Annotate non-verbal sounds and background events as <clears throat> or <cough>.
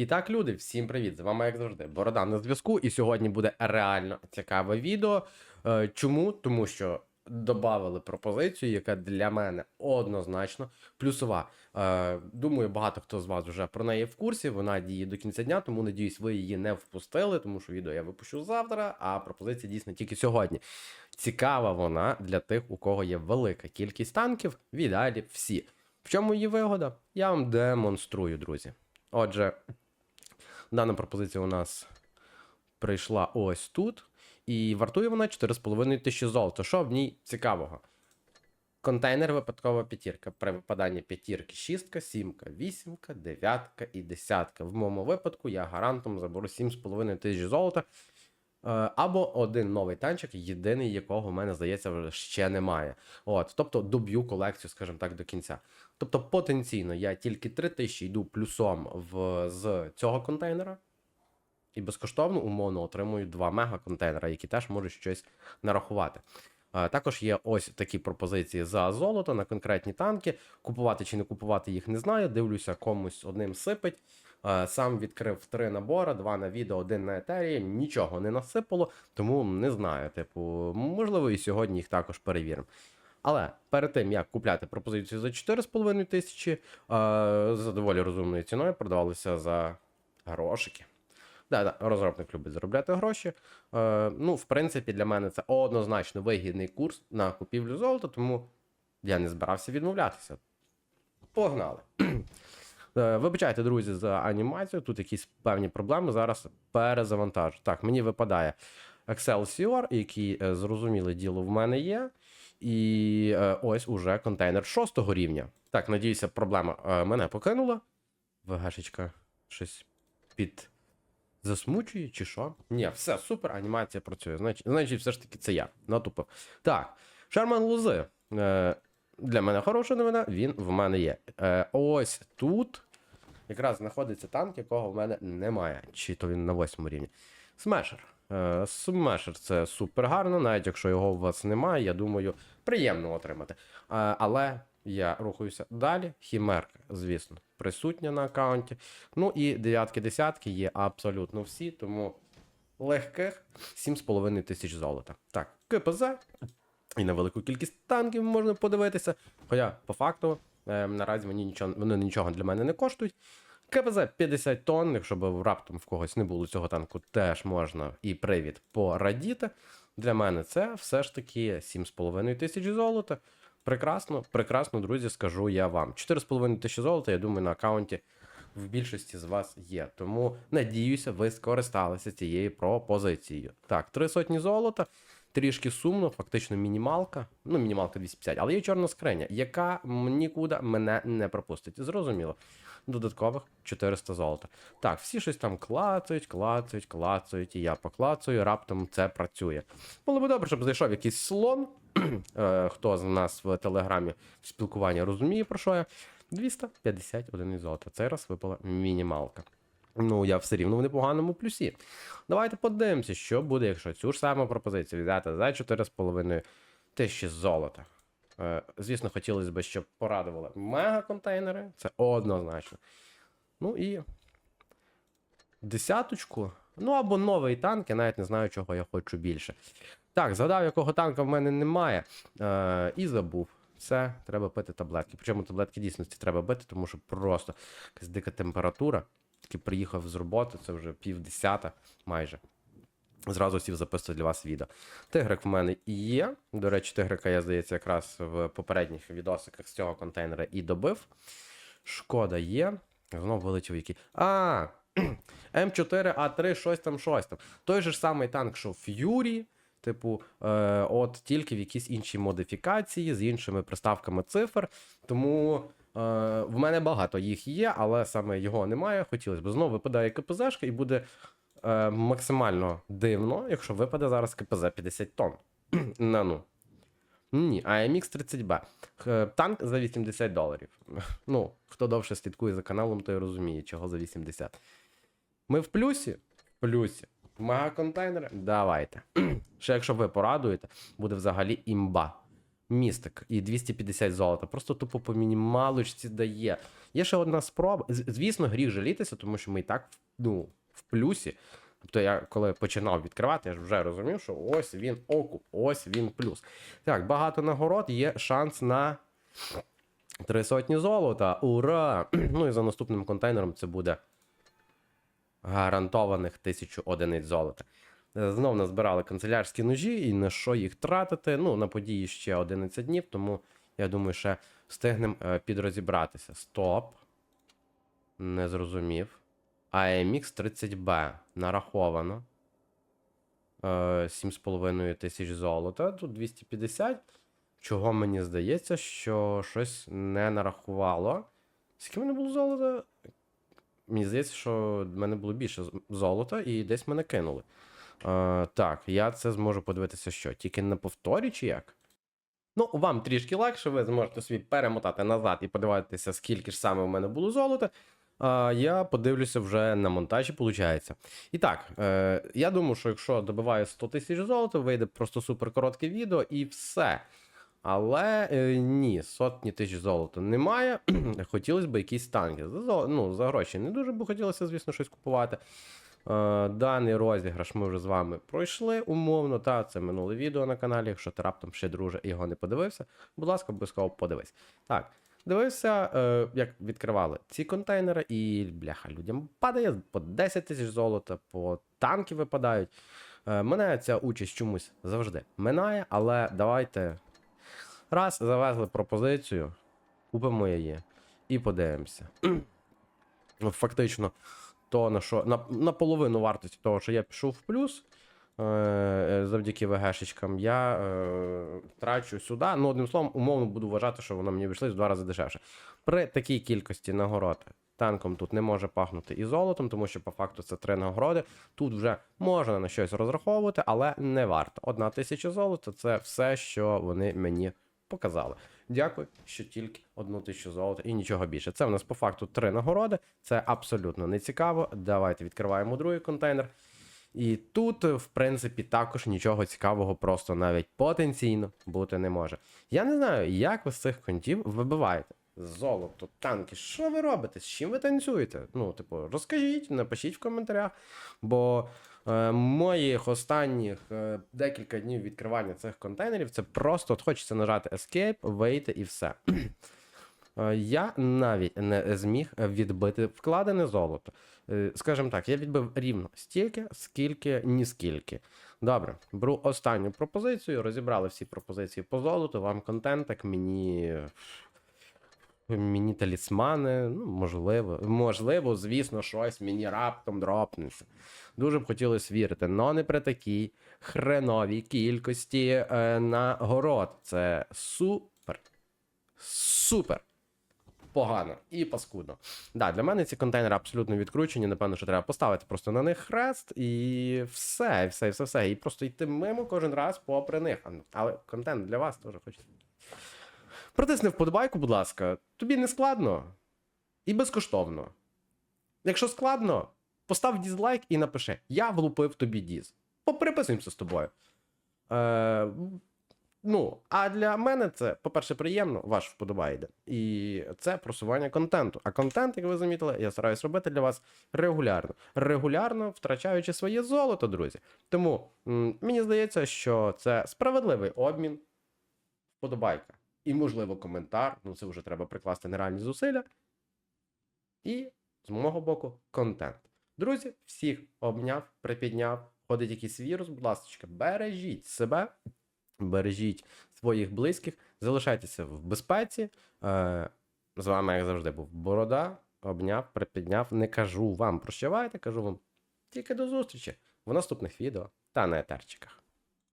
І так, люди, всім привіт! З вами, як завжди, Борода на зв'язку. І сьогодні буде реально цікаве відео. Е, Чому? Тому що додали пропозицію, яка для мене однозначно плюсова. Е, Думаю, багато хто з вас вже про неї в курсі. Вона діє до кінця дня, тому надіюсь, ви її не впустили, тому що відео я випущу завтра, а пропозиція дійсно тільки сьогодні. Цікава вона для тих, у кого є велика кількість танків, в ідеалі всі. В чому її вигода? Я вам демонструю, друзі. Отже, дана пропозиція у нас прийшла ось тут. І вартує вона 4,5 тисячі золота. Що в ній цікавого? Контейнер випадкова п'ятірка. При випаданні п'ятірки шістка, сімка, вісімка, дев'ятка і десятка. В моєму випадку я гарантом заберу 7,5 тисяч золота. Е, Або один новий танчик, єдиний якого в мене, здається, ще немає. От, тобто доб'ю колекцію, скажімо так, до кінця. Тобто, потенційно я тільки 3 тисячі йду плюсом в, з цього контейнера. І безкоштовно умовно отримую два мега-контейнера, які теж можуть щось нарахувати. Е, Також є ось такі пропозиції за золото на конкретні танки. Купувати чи не купувати їх не знаю. Дивлюся, комусь одним сипить. Е, Сам відкрив три набори, два на відео, один на етері. Нічого не насипало, тому не знаю. Типу, можливо, і сьогодні їх також перевіримо. Але перед тим як купляти пропозицію за 4,5 тисячі, е, за доволі розумною ціною продавалися за грошики. Да, да, розробник любить заробляти гроші. Е, ну, в принципі, для мене це однозначно вигідний курс на купівлю золота, тому я не збирався відмовлятися. Погнали. Е, Вибачайте, друзі, за анімацію. Тут якісь певні проблеми. Зараз перезавантажу. Так, мені випадає Excelsior, який е, зрозуміле діло в мене є. І е, ось уже контейнер шостого рівня. Так, надіюся, проблема мене покинула. ВГшечка щось під засмучує чи що? Ні, все, супер, анімація працює. Значить, значить все ж таки це я натупив. Так, Шерман Лузи. Е, для мене хороша новина, він в мене є. Е, ось тут якраз знаходиться танк, якого в мене немає. Чи то він на восьмому рівні. Смешер. Е, Смешер це супер гарно, навіть якщо його у вас немає, я думаю, приємно отримати. Е, але я рухаюся далі. Хімерка, звісно, присутня на аккаунті. Ну і дев'ятки-десятки є абсолютно всі, тому легких 7,5 тисяч золота. Так, КПЗ. І на велику кількість танків можна подивитися. Хоча, по факту, наразі вони нічого, вони нічого для мене не коштують. КПЗ 50 тонн, якщо б раптом в когось не було цього танку, теж можна і привід порадіти. Для мене це все ж таки 7,5 тисяч золота. Прекрасно, прекрасно, друзі, скажу я вам. 4,5 тисячі золота, я думаю, на аккаунті в більшості з вас є. Тому надіюся, ви скористалися цією пропозицією. Так, три сотні золота. Трішки сумно, фактично мінімалка. Ну, мінімалка 250, але є чорна скриня, яка нікуди мене не пропустить. Зрозуміло. Додаткових 400 золота. Так, всі щось там клацають, клацають, клацають, і я поклацаю, раптом це працює. Було б добре, щоб зайшов якийсь слон. <clears throat> Е, Хто з нас в телеграмі спілкування розуміє, про що я. 250 одиниць золота. Цей раз випала мінімалка. Ну, я все рівно в непоганому плюсі. Давайте подивимося, що буде, якщо цю ж саму пропозицію взяти за 4,5 тисячі золота. Е, звісно, хотілося б, щоб порадували мега-контейнери, це однозначно. Ну і десяточку. Ну або новий танк, я навіть не знаю, чого я хочу більше. Так, згадав, якого танка в мене немає. Е, і забув. Все, треба пити таблетки. Причому таблетки дійсності треба бити, тому що просто якась дика температура. Тільки приїхав з роботи, це вже пів десята майже. Зразу сів записувати для вас відео. Тигрик в мене і є. До речі, тигрика я, здається, якраз в попередніх відосиках з цього контейнера і добив. Шкода є. Знову вилетів який. А! <clears throat> М4А3, щось там, щось там. Той же ж самий танк, що Ф'юрі. Типу, е, от тільки в якісь інші модифікації з іншими приставками цифр. Тому в мене багато їх є, але саме його немає. Хотілося б. Знову випадає КПЗшка і буде е, максимально дивно, якщо випаде зараз КПЗ 50 тонн. <clears throat> На ну. Ні, AMX 30B. Танк за 80 доларів. Ну, хто довше слідкує за каналом, той розуміє, чого за 80. Ми в плюсі? В плюсі. Мега-контейнери? Давайте. <clears throat> Ще якщо ви порадуєте, буде взагалі імба. Містик і 250 золота. Просто тупо по мінімалочці дає. Є ще одна спроба. Звісно, гріх жалітися, тому що ми і так ну, в плюсі. Тобто я коли починав відкривати, я ж вже розумів, що ось він окуп, ось він плюс. Так, багато нагород, є шанс на три сотні золота. Ура! <clears throat> Ну і за наступним контейнером це буде гарантованих тисячу одиниць золота. Е, Знов назбирали канцелярські ножі і на що їх тратити. Ну, на події ще 11 днів, тому я думаю, ще встигнемо е, підрозібратися. Стоп. Не зрозумів. AMX 30B нараховано. Е, 7,5 тисяч золота. Тут 250. Чого мені здається, що щось не нарахувало. Скільки в мене було золота? Мені здається, що в мене було більше золота і десь мене кинули. Е, так, я це зможу подивитися, що? Тільки на повторі чи як? Ну, вам трішки легше, ви зможете собі перемотати назад і подивитися, скільки ж саме в мене було золота. А я подивлюся вже на монтажі, виходить. І так, е, я думаю, що якщо добиваю 100 тисяч золота, вийде просто супер коротке відео і все. Але е, ні, сотні тисяч золота немає. <clears throat> Хотілося б якісь танки. За, ну, за гроші не дуже би хотілося, звісно, щось купувати. Е, Даний розіграш ми вже з вами пройшли умовно. Та це минуле відео на каналі. Якщо ти раптом ще друже його не подивився, будь ласка, обов'язково подивись. Так, дивився, е, як відкривали ці контейнери, і бляха, людям падає по 10 тисяч золота, по танки випадають. Е, Мене ця участь чомусь завжди минає, але давайте. Раз завезли пропозицію, купимо її і подивимося. <clears throat> Фактично, то на що на, на половину вартості того, що я пішов в плюс е, е, завдяки ВГшечкам, я е, трачу сюди. Ну, одним словом, умовно буду вважати, що воно мені вийшло в два рази дешевше. При такій кількості нагород танком тут не може пахнути і золотом, тому що по факту це три нагороди. Тут вже можна на щось розраховувати, але не варто. Одна тисяча золота це все, що вони мені показали. Дякую, що тільки одну тисячу золота і нічого більше. Це в нас по факту три нагороди. Це абсолютно не цікаво. Давайте відкриваємо другий контейнер. І тут, в принципі, також нічого цікавого просто навіть потенційно бути не може. Я не знаю, як ви з цих контів вибиваєте. Золото, танки, що ви робите? З чим ви танцюєте? Ну, типу, розкажіть, напишіть в коментарях. Бо моїх останніх е, декілька днів відкривання цих контейнерів це просто от хочеться нажати Escape, вийти і все. Е, Я навіть не зміг відбити вкладене золото. Е, Скажімо так, я відбив рівно стільки, скільки, ні скільки. Добре, беру останню пропозицію. Розібрали всі пропозиції по золоту. Вам контентик, мені. Мені талісмани, ну, можливо, можливо, звісно, щось мені раптом дропнеться. Дуже б хотілося вірити, але не при такій хреновій кількості е, нагород. Це супер. Супер. Погано і паскудно. Да, для мене ці контейнери абсолютно відкручені. Напевно, що треба поставити просто на них хрест і все, все, все, все. І просто йти мимо кожен раз попри них. Але контент для вас теж хочеться. Протисни вподобайку, будь ласка. Тобі не складно і безкоштовно. Якщо складно, постав дізлайк і напиши: Я влупив тобі діз. Попереписуємося з тобою. Е, ну, а для мене це, по-перше, приємно, ваш вподобайде. І це просування контенту. А контент, як ви замітили, я стараюсь робити для вас регулярно. Регулярно втрачаючи своє золото, друзі. Тому м, мені здається, що це справедливий обмін. Вподобайка. І, можливо, коментар. Ну, це вже треба прикласти нереальні зусилля. І з мого боку, контент. Друзі, всіх обняв, припідняв. Ходить якийсь вірус, будь ласка, бережіть себе, бережіть своїх близьких, залишайтеся в безпеці. Е, з вами, як завжди, був Борода. Обняв, припідняв. Не кажу вам прощавайте, кажу вам тільки до зустрічі в наступних відео та на етерчиках.